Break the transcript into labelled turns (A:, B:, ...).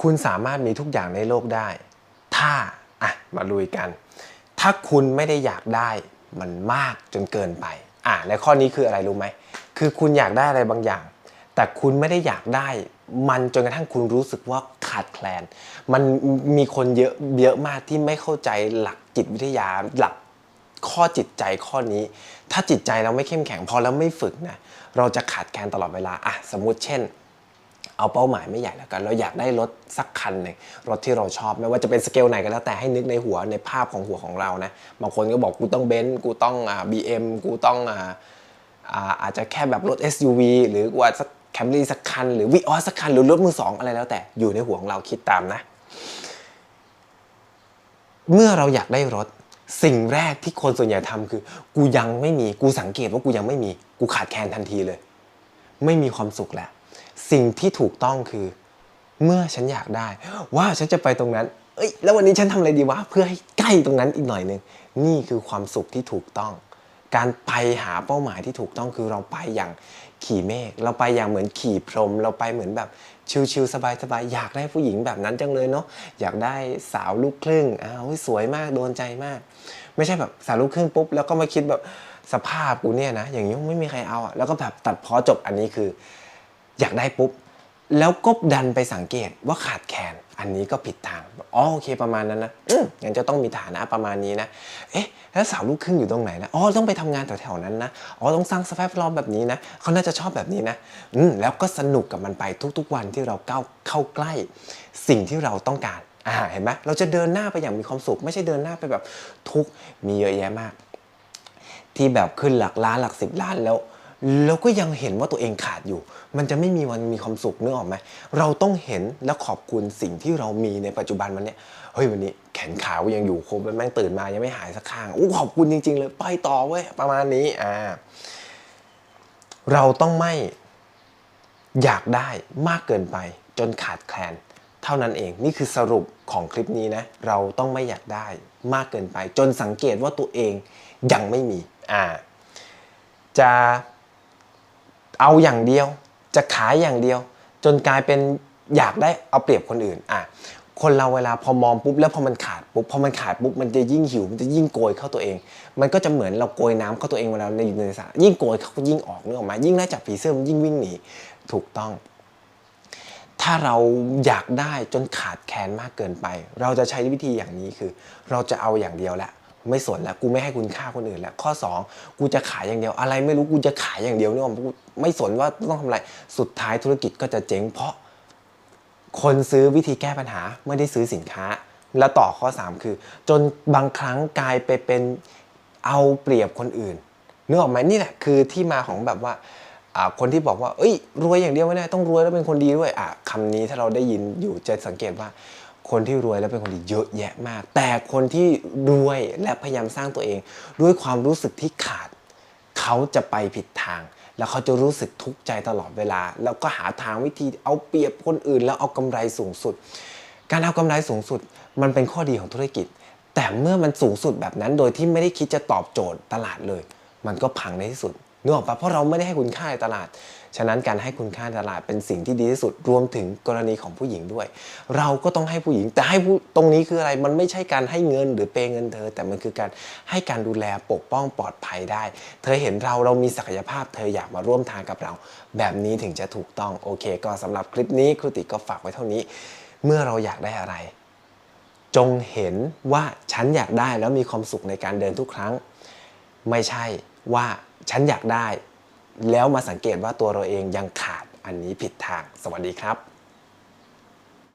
A: คุณสามารถมีทุกอย่างในโลกได้ ถ้าอะมาลุยกัน ถ้าคุณไม่ได้อยากได้มันมากจนเกินไป อะในข้อนี้คืออะไรรู้ไหม คือคุณอยากได้อะไรบางอย่าง แต่คุณไม่ได้อยากได้ มันจนกระทั่งคุณรู้สึกว่าขาดแคลน มันมีคนเยอะเยอะมากที่ไม่เข้าใจหลักจิตวิทยาหลักข้อจิตใจข้อนี้ ถ้าจิตใจเราไม่เข้มแข็งพอแล้วไม่ฝึกนะ เราจะขาดแคลนตลอดเวลา อะ สมมติเช่น เอาเป้าหมายไม่ใหญ่แล้วกัน เราอยากได้รถสักคันหนึ่งรถที่เราชอบไม่ว่าจะเป็นสเกลไหนก็แล้วแต่ให้นึกในหัวในภาพของหัวของเรานะบางคนก็บอกกูต้องเบนซ์กูต้องอ่าบีเอ็มกูต้องอ่าอาจจะแค่แบบรถ SUV หรือว่าสักแคมรี่สักคันหรือวิออสสักคันหรือรถมือสองอะไรแล้วแต่อยู่ในหัวของเราคิดตามนะ เมื่อเราอยากได้รถสิ่งแรกที่คนส่วนใหญ่ทำคือ กูยังไม่มีกูสังเกตว่ากูยังไม่มี กูขาดแคลนทันทีเลย ไม่มีความสุขแล้ว สิ่งที่ถูกต้องคือ เมื่อฉันอยากได้ ว่าฉันจะไปตรงนั้น เอ้ย แล้ววันนี้ฉันทำอะไรดีวะ เพื่อให้ใกล้ตรงนั้นอีกหน่อยหนึ่งนี่คือความสุขที่ถูกต้อง การไปหาเป้าหมายที่ถูกต้องคือเราไปอย่างขี่เมฆเราไปอย่างเหมือนขี่พรม เราไปเหมือนแบบชิลๆสบายๆอยากได้ผู้หญิงแบบนั้นจังเลยเนาะอยากได้สาวลูกครึ่งอ้าวสวยมากโดนใจมาก ไม่ใช่แบบสาวลูกครึ่งปุ๊บแล้วก็มาคิดแบบสภาพกูเนี่ยนะอย่างนี้ไม่มีใครเอาอะแล้วก็แบบตัดพ้อจบอันนี้คือ อยากได้ปุ๊บ แล้วก็ดันไปสังเกตว่าขาดแคลนอันนี้ก็ผิดทางอ๋อโอเคประมาณนั้นนะอืมงั้นจะต้องมีฐานะประมาณนี้นะ เอ๊ะ แล้วสาวลูกครึ่งอยู่ตรงไหนนะอ๋อต้องไปทำงานแถวๆนั้นนะอ๋อต้องสร้างสภาพแวดล้อมแบบนี้นะเขาน่าจะชอบแบบนี้นะอืมแล้วก็สนุกกับมันไปทุกๆวันที่เราก้าวเข้าใกล้ สิ่งที่เราต้องการอ่าเห็นไหมเราจะเดินหน้าไปอย่างมีความสุข ไม่ใช่เดินหน้าไปแบบทุกมีเยอะแยะมาก ที่แบบขึ้นหลักล้านหลักสิบล้านแล้ว แล้วก็ยังเห็นว่าตัวเองขาดอยู่ มันจะไม่มีวันมีความสุขนึกออกไหมเราต้องเห็นและขอบคุณสิ่งที่เรามีในปัจจุบันวันเนี้ยเฮ้ยวันนี้แขนขากูยังอยู่ครบแม่งตื่นมายังไม่หายสักข้างอู้ขอบคุณจริง ๆ เลยไปต่อเว้ยประมาณนี้อ่าเราต้องไม่อยากได้มากเกินไปจนขาดแคลนเท่านั้นเองนี่คือสรุปของคลิปนี้นะ เราต้องไม่อยากได้มากเกินไป จนสังเกตว่าตัวเองยังไม่มีอ่าจะ เอาอย่างเดียว จะขายอย่างเดียว จนกลายเป็นอยากได้เอาเปรียบคนอื่นอะคนเราเวลาพอมองปุ๊บแล้วพอมันขาดปุ๊บพอมันขาดปุ๊บมันจะยิ่งหิวมันจะยิ่งโกยเข้าตัวเอง มันก็จะเหมือนเราโกยน้ำเข้าตัวเองเวลาในอยู่ในสระยิ่งโกยเขาก็ยิ่งออกนึกออกมา ยิ่งไล่จับผีเสื้อมันยิ่งวิ่งหนีถูกต้อง ถ้าเราอยากได้จนขาดแคลนมากเกินไป เราจะใช้วิธีอย่างนี้คือ เราจะเอาอย่างเดียวแหละ ไม่สนแล้วกูไม่ให้คุณค่าคนอื่นแล้วข้อ 2 กูจะขายอย่างเดียว อะไรไม่รู้กูจะขายอย่างเดียวนี่หรอกไม่สนว่าต้องทำอะไรสุดท้ายธุรกิจก็จะเจ๊ง เพราะ คนซื้อวิธีแก้ปัญหาไม่ได้ซื้อสินค้า แล้วต่อข้อ 3 คือ จนบางครั้งกลายไปเป็นเอาเปรียบคนอื่นนึกออกไหมนี่แหละคือที่มาของแบบว่าอ่าคนที่บอกว่า เอ้ย รวยอย่างเดียวไม่ได้ต้องรวยแล้วเป็นคนดีด้วยอะคำนี้ถ้าเราได้ยินอยู่จะสังเกตว่า คนที่รวยแล้วเป็นคนดีเยอะแยะมาก แต่คนที่รวยและพยายามสร้างตัวเอง ด้วยความรู้สึกที่ขาด เขาจะไปผิดทาง แล้วเขาจะรู้สึกทุกข์ใจตลอดเวลา แล้วก็หาทางวิธีเอาเปรียบคนอื่น แล้วเอากำไรสูงสุด การเอากำไรสูงสุด มันเป็นข้อดีของธุรกิจ แต่เมื่อมันสูงสุดแบบนั้นโดยที่ไม่ได้คิดจะตอบโจทย์ตลาดเลย มันก็พังในที่สุด นึกออกปะเพราะเราไม่ได้ให้คุณค่าในตลาด ฉะนั้นการให้คุณค่าในตลาดเป็นสิ่งที่ดีที่สุดรวมถึงกรณีของผู้หญิงด้วย เราก็ต้องให้ผู้หญิงแต่ให้ผู้ตรงนี้คืออะไรมันไม่ใช่การให้เงินหรือเปย์เงินเธอ แต่มันคือการให้การดูแลปกป้องปลอดภัยได้ เธอเห็นเราเรามีศักยภาพ เธออยากมาร่วมทางกับเรา แบบนี้ถึงจะถูกต้องโอเค ก็สำหรับคลิปนี้ครูติก็ฝากไว้เท่านี้ เมื่อเราอยากได้อะไร จงเห็นว่าฉันอยากได้แล้วมีความสุขในการเดินทุกครั้ง ไม่ใช่ ว่าฉันอยากได้ แล้วมาสังเกตว่าตัวเราเองยังขาดอันนี้ผิดทาง สวัสดีครับ